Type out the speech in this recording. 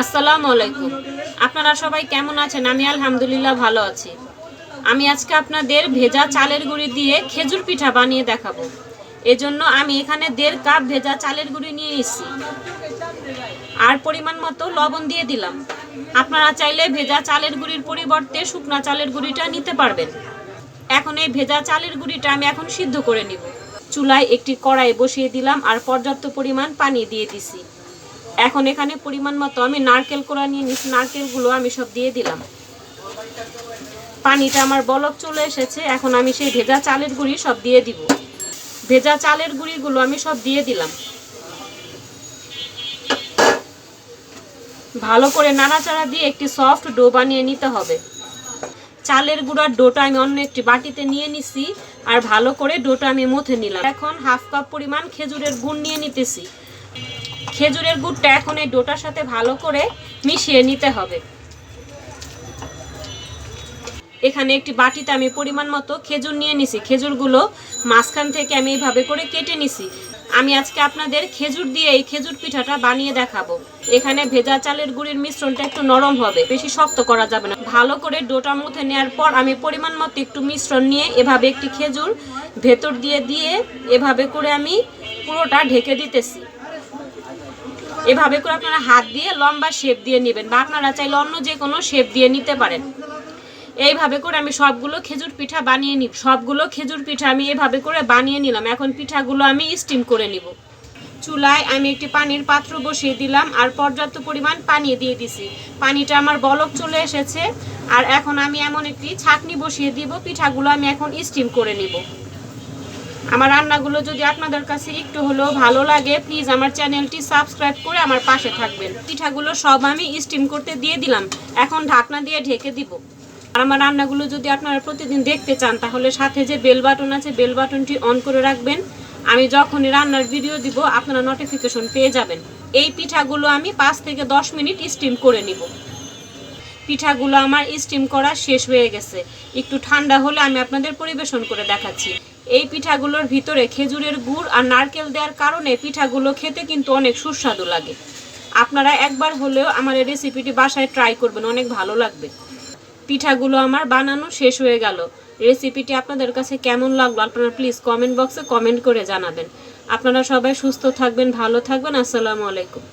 আসসালামু আলাইকুম। আপনারা সবাই কেমন আছেন? আমি আলহামদুলিল্লাহ ভালো আছি। আমি আজকে আপনাদের ভেজা চালের গুঁড়ি দিয়ে খেজুর পিঠা বানিয়ে দেখাবো। এজন্য আমি এখানে দেড় কাপ ভেজা চালের গুঁড়ি নিয়ে এসেছি আর পরিমাণ মতো লবণ দিয়ে দিলাম। আপনারা চাইলে ভেজা চালের গুঁড়ির পরিবর্তে শুকনা চালের গুঁড়িটা নিতে পারবেন। এখন এই ভেজা চালের গুঁড়িটা আমি এখন সিদ্ধ করে নিব। চুলায় একটি কড়াই বসিয়ে দিলাম আর পর্যাপ্ত পরিমাণ পানি দিয়ে দিছি। এখন এখানে পরিমাণ মতো আমি নারকেল কোড়া নিয়ে নিচ্ছি নারকেলগুলো আমি সব দিয়ে দিলাম। পানিটা আমার বলক চলে এসেছে, এখন আমি সেই ভেজা চালের গুঁড়ি সব দিয়ে দিব। ভেজা চালের গুঁড়িগুলো আমি সব দিয়ে দিলাম। ভালো করে নাড়াচাড়া দিয়ে একটি সফট ডো বানিয়ে নিতে হবে। চালের গুঁড়ার ডোটা আমি অন্য একটি বাটিতে নিয়ে নিছি আর ভালো করে ডোটা আমি মুথে নিলাম। এখন হাফ কাপ পরিমাণ খেজুরের গুড় নিয়ে নিতেছি। খেজুরের গুড়টা এখন এই ডোটার সাথে ভালো করে মিশিয়ে নিতে হবে। এখানে একটি বাটিতে আমি পরিমাণ মতো খেজুর নিয়ে নিছি। খেজুরগুলো মাঝখান থেকে আমি এইভাবে করে কেটে নিছি। আমি আজকে আপনাদের খেজুর দিয়ে এই খেজুর পিঠাটা বানিয়ে দেখাবো। এখানে ভেজা চালের গুঁড়ির মিশ্রণটা একটু নরম হবে, বেশি শক্ত করা যাবে না। ভালো করে ডোটা মুথে নেওয়ার পর আমি পরিমাণ মতো একটু মিশ্রণ নিয়ে এভাবে একটি খেজুর ভেতর দিয়ে দিয়ে এভাবে করে আমি পুরোটা ঢেকে দিতেছি। এভাবে করে আপনারা হাত দিয়ে লম্বা শেপ দিয়ে নেবেন বা আপনারা চাইলে অন্য যে কোনো শেপ দিয়ে নিতে পারেন। এইভাবে করে আমি সবগুলো খেজুর পিঠা বানিয়ে নিব। সবগুলো খেজুর পিঠা আমি এভাবে করে বানিয়ে নিলাম। এখন পিঠাগুলো আমি স্টিম করে নিব। চুলায় আমি একটি পানির পাত্র বসিয়ে দিলাম আর পর্যাপ্ত পরিমাণ পানি দিয়ে দিছি। পানিটা আমার বলক চলে এসেছে। আর এখন আমি এমন একটি ছাকনি বসিয়ে দিব। পিঠাগুলো আমি এখন স্টিম করে নিব। আমার রান্নাগুলো যদি আপনাদের কাছে একটু হলেও ভালো লাগে প্লিজ আমার চ্যানেলটি সাবস্ক্রাইব করে আমার পাশে থাকবেন। পিঠাগুলো সব আমি স্টিম করতে দিয়ে দিলাম। এখন ঢাকনা দিয়ে ঢেকে দিব। আর আমার রান্নাগুলো যদি আপনারা প্রতিদিন দেখতে চান, তাহলে সাথে যে বেল বাটন আছে বেল বাটনটি অন করে রাখবেন। আমি যখনই রান্নার ভিডিও দিব, আপনারা নোটিফিকেশন পেয়ে যাবেন। এই পিঠাগুলো আমি পাঁচ থেকে দশ মিনিট স্টিম করে নিব। পিঠাগুলো আমার স্টিম করা শেষ হয়ে গেছে। একটু ঠান্ডা হলে আমি আপনাদের পরিবেশন করে দেখাচ্ছি। এই পিঠাগুলোর ভিতরে খেজুরের গুড় আর নারকেল দেওয়ার কারণে পিঠাগুলো খেতে কিন্তু অনেক সুস্বাদু লাগে। আপনারা একবার হলেও আমার এই রেসিপিটি বাসায় ট্রাই করবেন, অনেক ভালো লাগবে। পিঠাগুলো আমার বানানো শেষ হয়ে গেল। রেসিপিটি আপনাদের কাছে কেমন লাগল আপনারা প্লিজ কমেন্ট বক্সে কমেন্ট করে জানাবেন। আপনারা সবাই সুস্থ থাকবেন, ভালো থাকবেন, আসসালামু আলাইকুম।